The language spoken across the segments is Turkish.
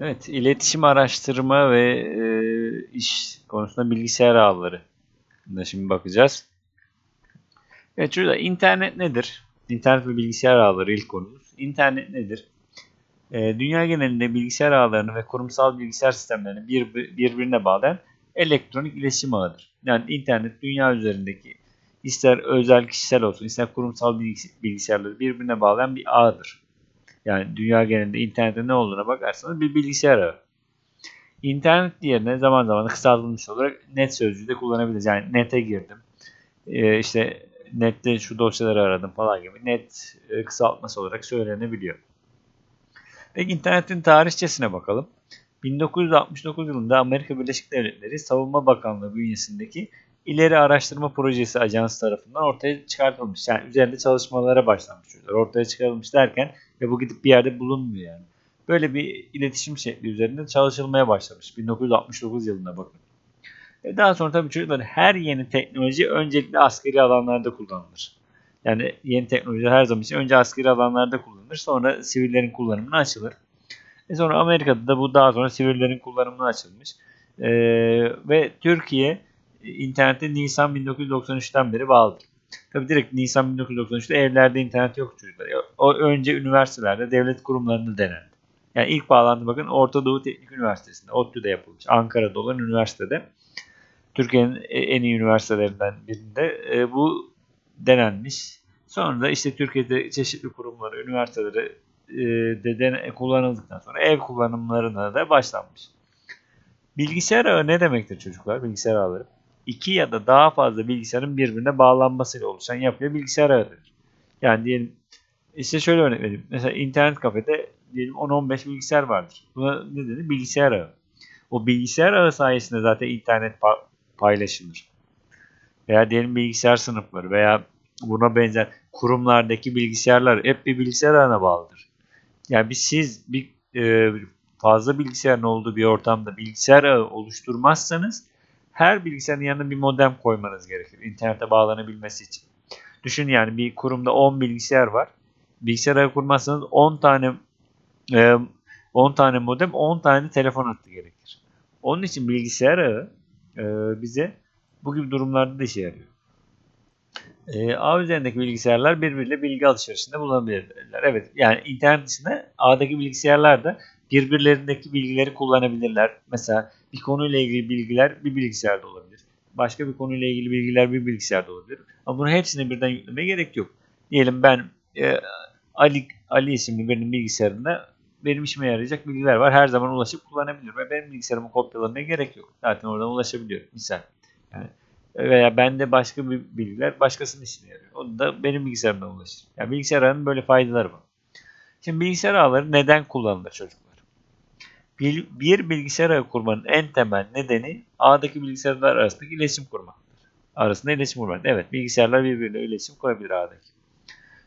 Evet, iletişim araştırma ve e, iş konusunda bilgisayar ağları. Da şimdi bakacağız. Evet şurada internet nedir? İnternet ve bilgisayar ağları ilk konumuz. İnternet nedir? E, dünya genelinde bilgisayar ağlarını ve kurumsal bilgisayar sistemlerini bir, birbirine bağlayan elektronik iletişim ağıdır. Yani internet dünya üzerindeki ister özel kişisel olsun ister kurumsal bilgisayarları birbirine bağlayan bir ağdır. Yani dünya genelinde internette ne olduğuna bakarsanız bir bilgisayar ağı. İnternet yerine zaman zaman kısaltılmış olarak net sözcüğü de kullanabiliriz. Yani nete girdim. Ee, işte nette şu dosyaları aradım falan gibi net e, kısaltması olarak söylenebiliyor. Peki internetin tarihçesine bakalım. 1969 yılında Amerika Birleşik Devletleri Savunma Bakanlığı bünyesindeki İleri Araştırma Projesi Ajansı tarafından ortaya çıkartılmış. Yani üzerinde çalışmalara başlanmış. Ortaya çıkarılmış derken ve bu gidip bir yerde bulunmuyor yani. Böyle bir iletişim şekli üzerinde çalışılmaya başlamış. 1969 yılında bakın. E daha sonra tabii çocuklar her yeni teknoloji öncelikle askeri alanlarda kullanılır. Yani yeni teknoloji her zaman için önce askeri alanlarda kullanılır. Sonra sivillerin kullanımına açılır. E sonra Amerika'da da bu daha sonra sivillerin kullanımına açılmış. E, ve Türkiye internete Nisan 1993'ten beri bağlıdır. Tabii direkt Nisan 1993'te evlerde internet yok çocuklar. O önce üniversitelerde, devlet kurumlarında denendi. Yani ilk bağlantı bakın Orta Doğu Teknik Üniversitesi'nde, ODTÜ'de yapılmış. Ankara'da olan üniversitede. Türkiye'nin en iyi üniversitelerinden birinde e, bu denenmiş. Sonra da işte Türkiye'de çeşitli kurumları, üniversiteleri e, de kullanıldıktan sonra ev kullanımlarına da başlanmış. Bilgisayar ağı ne demektir çocuklar? Bilgisayar ağları iki ya da daha fazla bilgisayarın birbirine bağlanmasıyla oluşan yapıya bilgisayar ağıdır. Yani diyelim işte şöyle örnek vereyim. Mesela internet kafede diyelim 10-15 bilgisayar vardır. Buna ne dedi? Bilgisayar ağı. O bilgisayar ağı sayesinde zaten internet paylaşılır. Veya diyelim bilgisayar sınıfları veya buna benzer kurumlardaki bilgisayarlar hep bir bilgisayar ağına bağlıdır. Yani bir siz bir e, fazla bilgisayarın olduğu bir ortamda bilgisayar ağı oluşturmazsanız her bilgisayarın yanına bir modem koymanız gerekir. İnternete bağlanabilmesi için. Düşün yani bir kurumda 10 bilgisayar var. Bilgisayara kurmazsanız 10 tane 10 e, tane modem 10 tane telefon hattı gerekir. Onun için bilgisayar ağı e, bize bu gibi durumlarda da işe yarıyor. E, ağ üzerindeki bilgisayarlar birbiriyle bilgi alışverişinde bulunabilirler. Evet yani internet dışında ağdaki bilgisayarlar da birbirlerindeki bilgileri kullanabilirler. Mesela bir konuyla ilgili bilgiler bir bilgisayarda olabilir. Başka bir konuyla ilgili bilgiler bir bilgisayarda olabilir. Ama bunu hepsini birden yüklemeye gerek yok. Diyelim ben e, Ali Ali isimli birinin bilgisayarında benim işime yarayacak bilgiler var. Her zaman ulaşıp kullanabilirim. Ve benim bilgisayarımı kopyalamaya gerek yok. Zaten oradan ulaşabiliyorum. Misal. Yani veya bende başka bir bilgiler başkasının işine yarıyor. O da benim bilgisayarımdan ulaşır. Yani bilgisayar ağının böyle faydaları var. Şimdi bilgisayar ağları neden kullanılır çocuk? Bir, bilgisayar ağı kurmanın en temel nedeni ağdaki bilgisayarlar arasındaki iletişim kurmaktır. Arasında iletişim kurmak. Evet bilgisayarlar birbiriyle iletişim kurabilir ağdaki.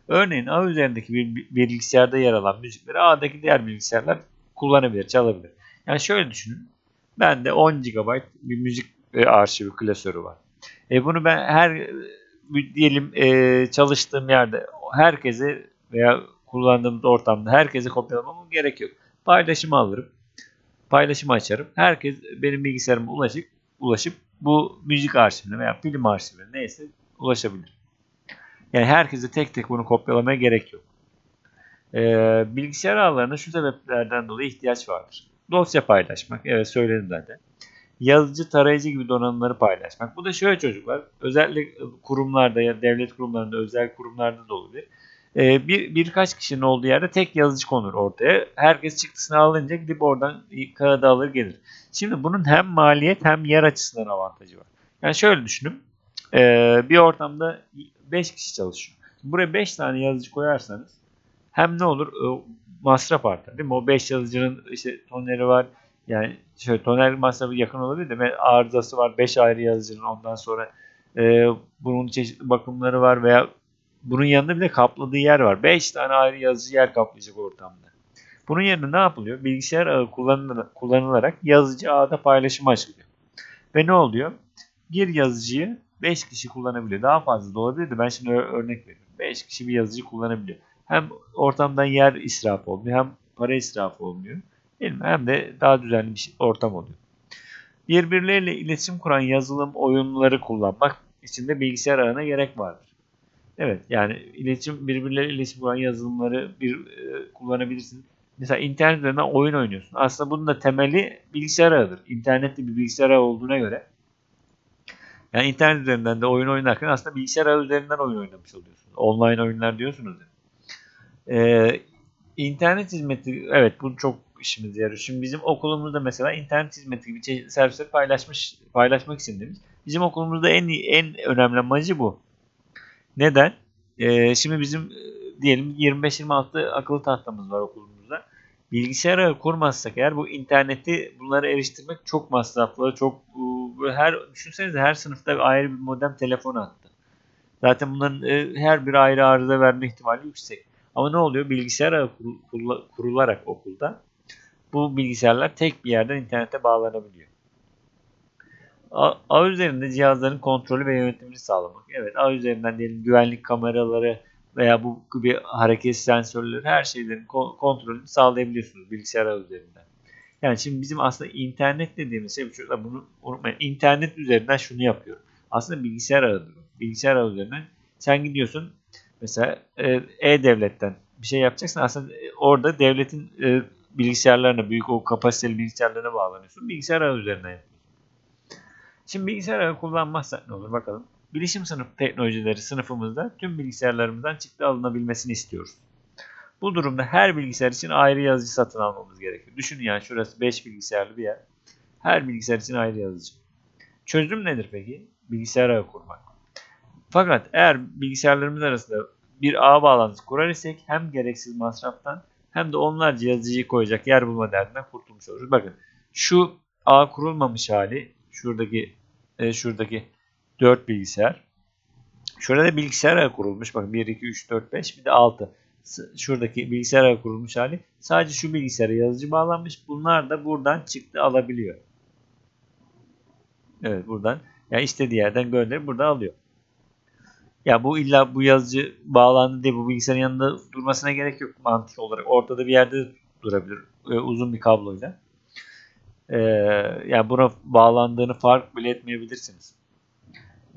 Örneğin ağ üzerindeki bir bilgisayarda yer alan müzikleri ağdaki diğer bilgisayarlar kullanabilir, çalabilir. Yani şöyle düşünün. Bende 10 GB bir müzik e, arşivi klasörü var. E bunu ben her diyelim e, çalıştığım yerde herkese veya kullandığımız ortamda herkese kopyalamam gerek yok. Paylaşımı alırım paylaşımı açarım. Herkes benim bilgisayarıma ulaşıp, ulaşıp bu müzik arşivine veya film arşivine neyse ulaşabilir. Yani herkese tek tek bunu kopyalamaya gerek yok. Ee, bilgisayar ağlarına şu sebeplerden dolayı ihtiyaç vardır. Dosya paylaşmak, evet söyledim zaten. Yazıcı, tarayıcı gibi donanımları paylaşmak. Bu da şöyle çocuklar, özellikle kurumlarda ya devlet kurumlarında, özel kurumlarda da olabilir e, bir birkaç kişinin olduğu yerde tek yazıcı konur ortaya. Herkes çıktısını alınca gidip oradan kağıdı alır gelir. Şimdi bunun hem maliyet hem yer açısından avantajı var. Yani şöyle düşünün. E, bir ortamda 5 kişi çalışıyor. Buraya 5 tane yazıcı koyarsanız hem ne olur e, masraf artar değil mi? O 5 yazıcının işte toneri var. Yani şöyle toner masrafı yakın olabilir de arızası var. 5 ayrı yazıcının ondan sonra e, bunun çeşitli bakımları var veya bunun yanında bir de kapladığı yer var. 5 tane ayrı yazıcı yer kaplayacak ortamda. Bunun yerine ne yapılıyor? Bilgisayar ağı kullanılarak yazıcı ağda paylaşım açılıyor. Ve ne oluyor? Bir yazıcıyı 5 kişi kullanabiliyor. Daha fazla da olabilirdi. Ben şimdi örnek veriyorum. 5 kişi bir yazıcı kullanabiliyor. Hem ortamdan yer israfı olmuyor hem para israfı olmuyor. Hem de daha düzenli bir şey- ortam oluyor. Birbirleriyle iletişim kuran yazılım oyunları kullanmak için de bilgisayar ağına gerek vardır. Evet yani iletişim birbirleriyle iletişim kuran yazılımları bir e, kullanabilirsin. Mesela internet üzerinden oyun oynuyorsun. Aslında bunun da temeli bilgisayar ağıdır. İnternetli bir bilgisayar ağı olduğuna göre yani internet üzerinden de oyun oynarken aslında bilgisayar ağı üzerinden oyun oynamış oluyorsunuz. Online oyunlar diyorsunuz ya. Ee, internet hizmeti evet bu çok işimize yarıyor. Şimdi bizim okulumuzda mesela internet hizmeti gibi servisleri paylaşmış paylaşmak için. Bizim okulumuzda en en önemli amacı bu. Neden? Ee, şimdi bizim e, diyelim 25-26 akıllı tahtamız var okulumuzda. Bilgisayar ağı kurmazsak eğer bu interneti bunlara eriştirmek çok masraflı, çok her düşünsenize her sınıfta ayrı bir modem telefon attı. Zaten bunların e, her bir ayrı arıza verme ihtimali yüksek. Ama ne oluyor? Bilgisayar kurularak okulda bu bilgisayarlar tek bir yerden internete bağlanabiliyor. Ağ üzerinde cihazların kontrolü ve yönetimini sağlamak. Evet, ağ üzerinden diyelim güvenlik kameraları veya bu gibi hareket sensörleri her şeylerin ko- kontrolünü sağlayabiliyorsunuz bilgisayar ağı üzerinden. Yani şimdi bizim aslında internet dediğimiz şey şurada bunu unutmayın. İnternet üzerinden şunu yapıyor. Aslında bilgisayar ağıdır. Bilgisayar ağı üzerinden sen gidiyorsun mesela e, e-devletten bir şey yapacaksın. Aslında e, orada devletin e, bilgisayarlarına, büyük o kapasiteli bilgisayarlarına bağlanıyorsun. Bilgisayar ağı üzerinden. Şimdi bilgisayar ağı kullanmazsak ne olur bakalım. Bilişim sınıf teknolojileri sınıfımızda tüm bilgisayarlarımızdan çıktı alınabilmesini istiyoruz. Bu durumda her bilgisayar için ayrı yazıcı satın almamız gerekiyor. Düşünün yani şurası 5 bilgisayarlı bir yer. Her bilgisayar için ayrı yazıcı. Çözüm nedir peki? Bilgisayar ağı kurmak. Fakat eğer bilgisayarlarımız arasında bir ağ bağlantısı kurar isek hem gereksiz masraftan hem de onlarca yazıcıyı koyacak yer bulma derdinden kurtulmuş oluruz. Bakın şu ağ kurulmamış hali şuradaki e, şuradaki 4 bilgisayar. Şurada bilgisayar ağı kurulmuş. Bakın 1, 2, 3, 4, 5 bir de 6. S- Şuradaki bilgisayar ağı kurulmuş hali. Sadece şu bilgisayara yazıcı bağlanmış. Bunlar da buradan çıktı alabiliyor. Evet buradan. Yani istediği yerden gönderip burada alıyor. Ya bu illa bu yazıcı bağlandı diye bu bilgisayarın yanında durmasına gerek yok mantık olarak. Ortada bir yerde de durabilir uzun bir kabloyla. Ee, yani buna bağlandığını fark bile etmeyebilirsiniz.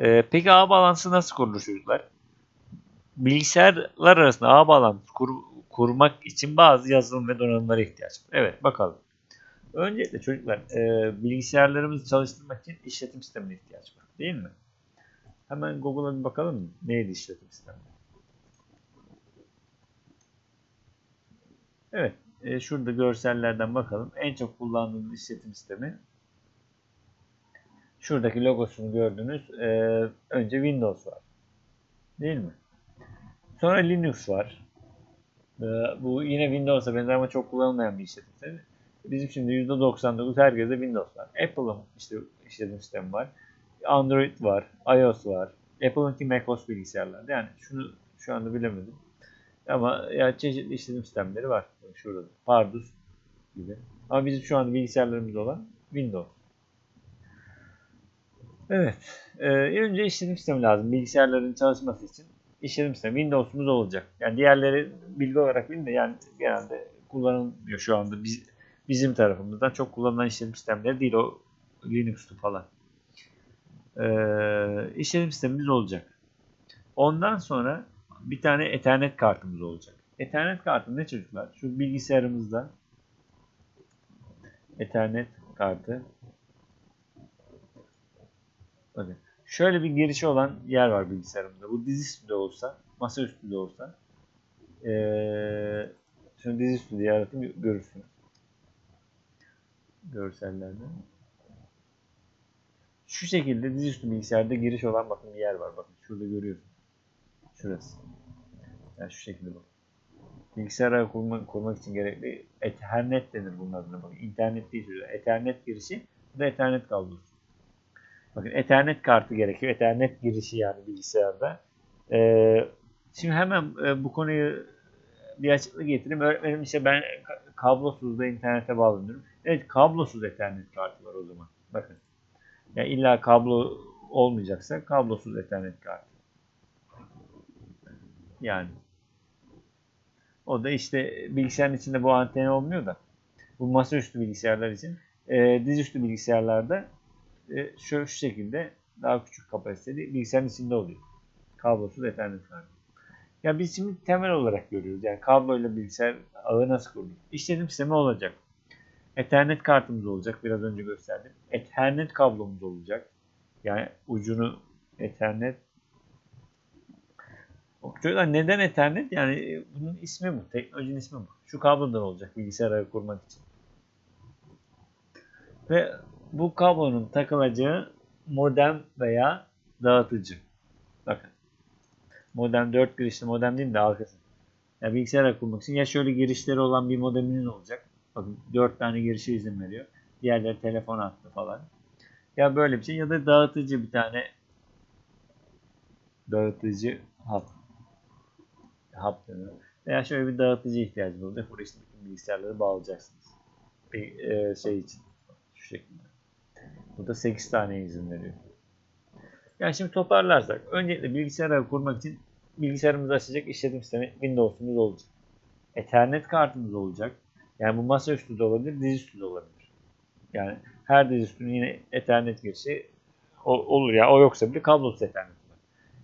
Ee, peki ağ bağlantısı nasıl kurulur çocuklar? Bilgisayarlar arasında ağ bağlantısı kur- kurmak için bazı yazılım ve donanımlara ihtiyaç var. Evet bakalım. Öncelikle çocuklar e, bilgisayarlarımızı çalıştırmak için işletim sistemine ihtiyaç var. Değil mi? Hemen Google'a bir bakalım? Neydi işletim sistemi? Evet. E, şurada görsellerden bakalım. En çok kullandığımız işletim sistemi şuradaki logosunu gördünüz. E, önce Windows var. Değil mi? Sonra Linux var. E, bu yine Windows'a benzer ama çok kullanılmayan bir işletim sistemi. Bizim şimdi %99 herkese Windows var. Apple'ın işte işletim sistemi var. Android var. iOS var. Apple'ınki macOS bilgisayarlar. Yani şunu şu anda bilemedim. Ama ya çeşitli işletim sistemleri var. Şurada. Pardus gibi. Ama bizim şu anda bilgisayarlarımız olan Windows. Evet. Ee, önce işletim sistemi lazım. Bilgisayarların çalışması için işletim sistemi Windows'umuz olacak. Yani diğerleri bilgi olarak bilin de yani genelde kullanılmıyor şu anda. Biz, bizim tarafımızdan çok kullanılan işletim sistemleri değil o Linux'tu falan. Ee, işletim sistemimiz olacak. Ondan sonra bir tane Ethernet kartımız olacak. Ethernet kartı ne çocuklar? Şu bilgisayarımızda Ethernet kartı. Bakın. Şöyle bir girişi olan yer var bilgisayarımda. Bu dizüstü de olsa, masaüstü de olsa. Ee, şimdi dizüstü diye yaratayım görürsünüz. Görsellerde. Şu şekilde dizüstü bilgisayarda giriş olan bakın bir yer var. Bakın şurada görüyorsunuz. Şurası. Yani şu şekilde bak. Bilgisayar kurmak, kurmak için gerekli Ethernet denir bunun adına. Bakın internet değil şurada. Ethernet girişi. Bu da Ethernet kablosu. Bakın Ethernet kartı gerekiyor. Ethernet girişi yani bilgisayarda. Ee, şimdi hemen e, bu konuyu bir açıklık getireyim. Öğretmenim işte ben ka- kablosuz da internete bağlanıyorum. Evet kablosuz Ethernet kartı var o zaman. Bakın. Yani illa kablo olmayacaksa kablosuz Ethernet kartı. Yani. O da işte bilgisayarın içinde bu anten olmuyor da. Bu masaüstü bilgisayarlar için. E, dizüstü bilgisayarlarda e, şu, şu şekilde daha küçük kapasiteli bilgisayarın içinde oluyor. Kablosuz Ethernet kartı. Ya biz şimdi temel olarak görüyoruz. Yani kabloyla bilgisayar ağı nasıl kurulur? İşletim sistemi olacak. Ethernet kartımız olacak. Biraz önce gösterdim. Ethernet kablomuz olacak. Yani ucunu Ethernet Çocuklar neden Ethernet? Yani e, bunun ismi bu. Teknolojinin ismi bu. Şu kablodan olacak bilgisayar ağı kurmak için. Ve bu kablonun takılacağı modem veya dağıtıcı. Bakın. Modem 4 girişli modem değil de arkası. Yani bilgisayar ağı kurmak için ya şöyle girişleri olan bir modeminiz olacak. Bakın 4 tane girişe izin veriyor. Diğerleri telefon hattı falan. Ya böyle bir şey ya da dağıtıcı bir tane dağıtıcı hat hap deniyor. Veya şöyle bir dağıtıcı ihtiyacınız olacak. Buraya işte bütün bilgisayarları bağlayacaksınız. Bir e, şey için. Şu şekilde. Bu da 8 tane izin veriyor. Yani şimdi toparlarsak. Öncelikle bilgisayarı kurmak için bilgisayarımızı açacak işletim sistemi Windows'umuz olacak. Ethernet kartımız olacak. Yani bu masaüstü de olabilir, dizüstü de olabilir. Yani her dizüstünün yine Ethernet girişi olur ya. O yoksa bile kablosuz Ethernet.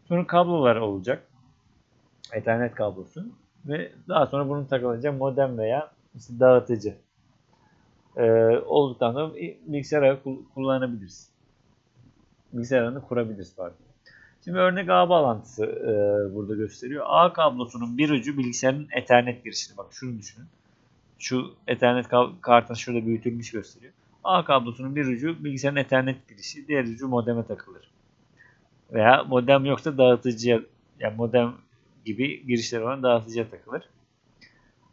Sonra kablolar olacak. Ethernet kablosu ve daha sonra bunun takılacağı modem veya işte dağıtıcı ee, olduktan sonra bilgisayar kullanabiliriz. Bilgisayar ağını kurabiliriz pardon. Şimdi örnek ağ bağlantısı e, burada gösteriyor. Ağ kablosunun bir ucu bilgisayarın Ethernet girişini. Bak şunu düşünün. Şu Ethernet kartını şurada büyütülmüş gösteriyor. Ağ kablosunun bir ucu bilgisayarın Ethernet girişi, diğer ucu modeme takılır. Veya modem yoksa dağıtıcıya, yani modem gibi girişleri olan dağıtıcıya takılır.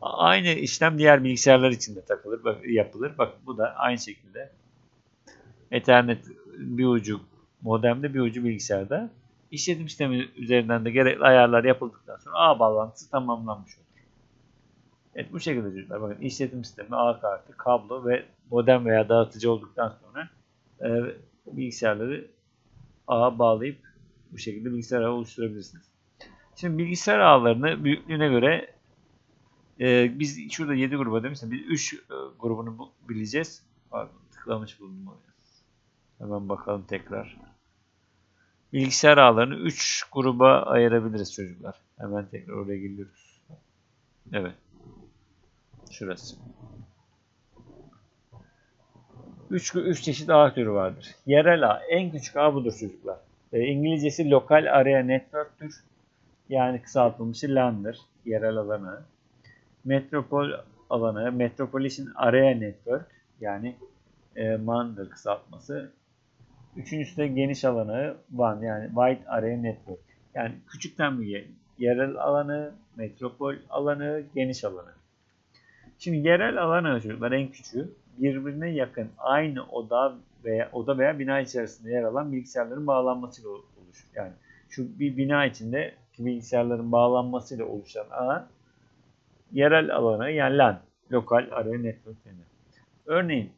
Aynı işlem diğer bilgisayarlar için de takılır, yapılır. Bak bu da aynı şekilde Ethernet bir ucu modemde bir ucu bilgisayarda. İşletim sistemi üzerinden de gerekli ayarlar yapıldıktan sonra ağ bağlantısı tamamlanmış olur. Evet bu şekilde çocuklar. Bakın işletim sistemi, ağ kartı, kablo ve modem veya dağıtıcı olduktan sonra e, bilgisayarları ağa bağlayıp bu şekilde bilgisayar ağı oluşturabilirsiniz. Şimdi bilgisayar ağlarını büyüklüğüne göre e, biz şurada 7 gruba demiştim. Biz 3 e, grubunu bileceğiz. Pardon tıklamış bulundum. Hemen bakalım tekrar. Bilgisayar ağlarını 3 gruba ayırabiliriz çocuklar. Hemen tekrar oraya geliyoruz. Evet. Şurası. 3 3 çeşit ağ türü vardır. Yerel ağ en küçük ağ budur çocuklar. E, İngilizcesi Local Area Network'tür. Yani kısaltılmışı LAN'dır. Yerel alanı. Metropol alanı. Metropolitan Area Network. Yani e, MAN'dır kısaltması. Üçüncüsü de geniş alanı WAN yani Wide Area Network. Yani küçükten büyüğe yerel alanı, metropol alanı, geniş alanı. Şimdi yerel alanı çocuklar en küçüğü birbirine yakın aynı oda veya oda veya bina içerisinde yer alan bilgisayarların bağlanmasıyla oluşur. Yani şu bir bina içinde bilgisayarların bağlanmasıyla oluşan ağ yerel alanı yani LAN, Lokal Area Network denir. Örneğin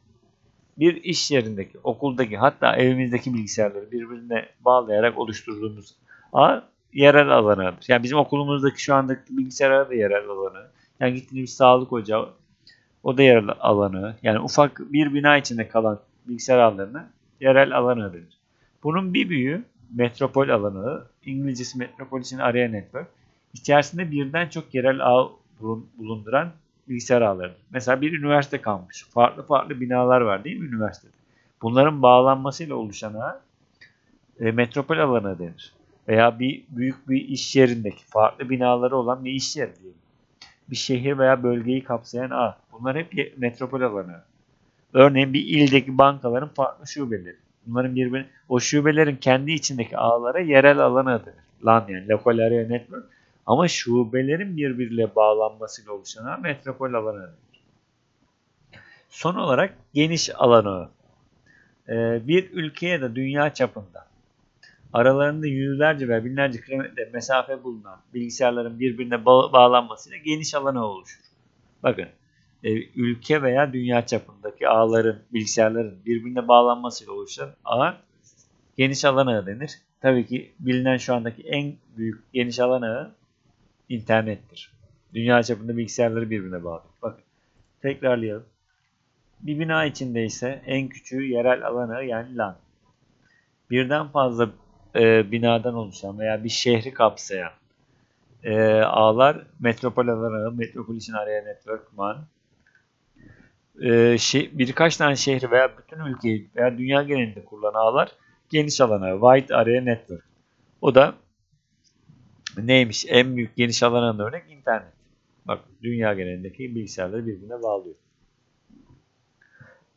bir iş yerindeki, okuldaki hatta evimizdeki bilgisayarları birbirine bağlayarak oluşturduğumuz ağ yerel alanıdır. Yani bizim okulumuzdaki şu andaki bilgisayarlar da yerel alanı. Yani gittiğimiz sağlık ocağı o da yerel alanı. Yani ufak bir bina içinde kalan bilgisayar ağlarına yerel alanı denir. Bunun bir büyüğü metropol alanı, İngilizcesi Metropolitan Area Network, içerisinde birden çok yerel ağ bulunduran bilgisayar ağlarıdır. Mesela bir üniversite kalmış. Farklı farklı binalar var değil mi üniversitede? Bunların bağlanmasıyla oluşan ağ e, metropol alanı denir. Veya bir büyük bir iş yerindeki farklı binaları olan bir iş yeri diyelim. Bir şehir veya bölgeyi kapsayan ağ. Bunlar hep metropol alanı. Örneğin bir ildeki bankaların farklı şubeleri. Bunların birbirine, o şubelerin kendi içindeki ağlara yerel alan adı. LAN yani Local Area Network. Ama şubelerin birbiriyle bağlanmasıyla oluşan ağ metropol alanı adıdır. Son olarak geniş alan ağı. Ee, bir ülkeye de dünya çapında aralarında yüzlerce ve binlerce kilometre mesafe bulunan bilgisayarların birbirine ba bağlanmasıyla geniş alanı oluşur. Bakın e, ülke veya dünya çapındaki ağların, bilgisayarların birbirine bağlanmasıyla oluşan ağ geniş alan ağı denir. Tabii ki bilinen şu andaki en büyük geniş alan ağı internettir. Dünya çapında bilgisayarları birbirine bağlı. Bakın tekrarlayalım. Bir bina içinde ise en küçüğü yerel alan ağı yani LAN. Birden fazla e, binadan oluşan veya bir şehri kapsayan e, ağlar metropol alan ağı, Metropolitan Area Network MAN. E, şey, birkaç tane şehri veya bütün ülkeyi veya dünya genelinde kurulan ağlar geniş alan ağı, Wide Area Network. O da neymiş? En büyük geniş alan ağı örnek internet. Bak dünya genelindeki bilgisayarları birbirine bağlıyor.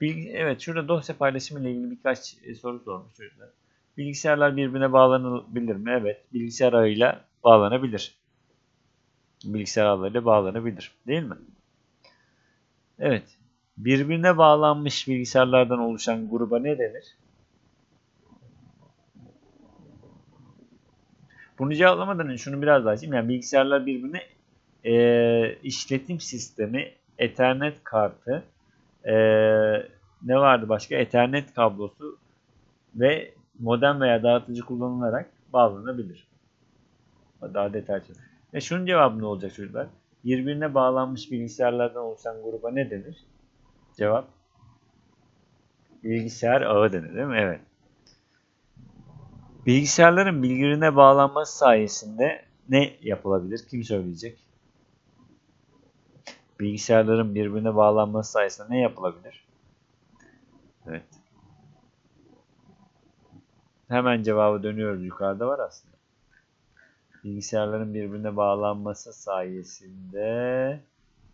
Bilgi, evet şurada dosya paylaşımı ile ilgili birkaç e, soru sormuş çocuklar. Bilgisayarlar birbirine bağlanabilir mi? Evet. Bilgisayar ağıyla bağlanabilir. Bilgisayar ağlarıyla bağlanabilir. Değil mi? Evet. Birbirine bağlanmış bilgisayarlardan oluşan gruba ne denir? Bunu cevaplamadan önce şunu biraz daha açayım. Yani bilgisayarlar birbirine e, işletim sistemi, Ethernet kartı, e, ne vardı başka? Ethernet kablosu ve modem veya dağıtıcı kullanılarak bağlanabilir. Daha detaylı. Ve şunun cevabı ne olacak çocuklar? Birbirine bağlanmış bilgisayarlardan oluşan gruba ne denir? Cevap bilgisayar ağı denir değil mi? Evet. Bilgisayarların birbirine bağlanması sayesinde ne yapılabilir? Kim söyleyecek? Bilgisayarların birbirine bağlanması sayesinde ne yapılabilir? Evet. Hemen cevabı dönüyoruz. Yukarıda var aslında. Bilgisayarların birbirine bağlanması sayesinde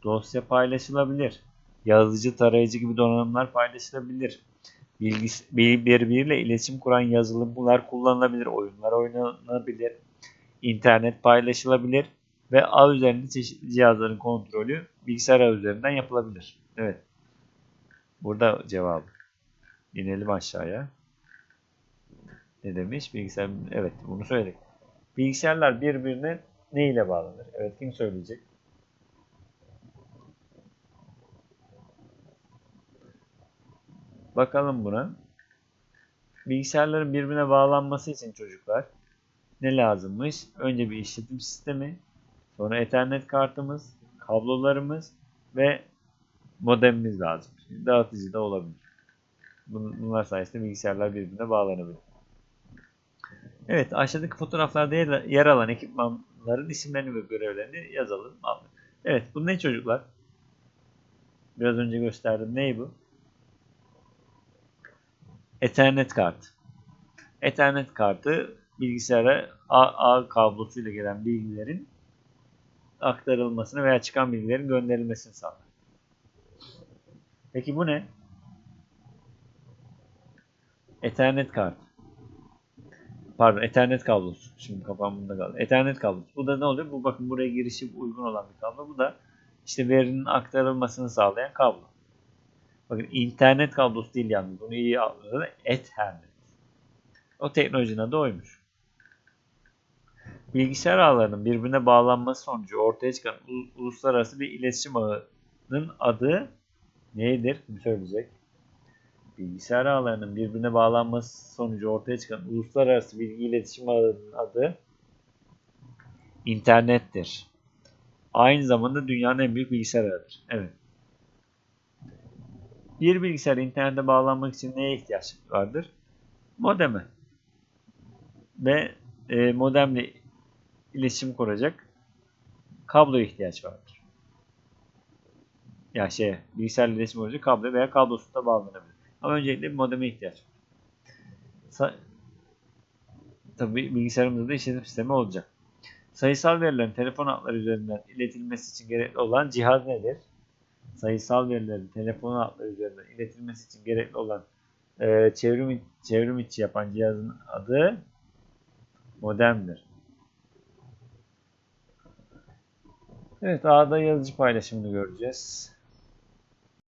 dosya paylaşılabilir. Yazıcı, tarayıcı gibi donanımlar paylaşılabilir. Bilgis birbiriyle iletişim kuran yazılımlar kullanılabilir. Oyunlar oynanabilir. İnternet paylaşılabilir. Ve ağ üzerinde çeşitli cihazların kontrolü bilgisayar ağı üzerinden yapılabilir. Evet. Burada cevabı. İnelim aşağıya. Ne demiş? Bilgisayar evet bunu söyledik. Bilgisayarlar birbirine ne ile bağlanır? Evet kim söyleyecek? Bakalım buna. Bilgisayarların birbirine bağlanması için çocuklar ne lazımmış? Önce bir işletim sistemi, sonra Ethernet kartımız, kablolarımız ve modemimiz lazım. Şimdi dağıtıcı da olabilir. Bunlar sayesinde bilgisayarlar birbirine bağlanabilir. Evet aşağıdaki fotoğraflarda yer alan ekipmanların isimlerini ve görevlerini yazalım. Evet bu ne çocuklar? Biraz önce gösterdim. Ney bu? Ethernet kart. Ethernet kartı bilgisayara ağ kablosuyla gelen bilgilerin aktarılmasını veya çıkan bilgilerin gönderilmesini sağlar. Peki bu ne? Ethernet kart. Pardon Ethernet kablosu. Şimdi kafamda kaldı. Ethernet kablosu. Bu da ne oluyor? Bu bakın buraya girişi uygun olan bir kablo. Bu da işte verinin aktarılmasını sağlayan kablo. Bakın internet kablosu değil yalnız. Bunu iyi anladın. Ethernet. O teknolojinin adı oymuş. Bilgisayar ağlarının birbirine bağlanması sonucu ortaya çıkan uluslararası bir iletişim ağının adı nedir? Kim söyleyecek? Bilgisayar ağlarının birbirine bağlanması sonucu ortaya çıkan uluslararası bilgi iletişim ağının adı internettir. Aynı zamanda dünyanın en büyük bilgisayar ağıdır. Evet. Bir bilgisayar internete bağlanmak için neye ihtiyaç vardır? Modeme. Ve e, modemle iletişim kuracak kabloya ihtiyaç vardır. Ya yani şey, bilgisayarla iletişim kuracak kablo veya kablosuz da bağlanabilir. Ama öncelikle bir modeme ihtiyaç var. Tabi bilgisayarımızda da işletim sistemi olacak. Sayısal verilerin telefon hatları üzerinden iletilmesi için gerekli olan cihaz nedir? Sayısal verilerin telefon hatları üzerinden iletilmesi için gerekli olan e, çevrim, çevrim içi yapan cihazın adı modemdir. Evet ağda yazıcı paylaşımını göreceğiz.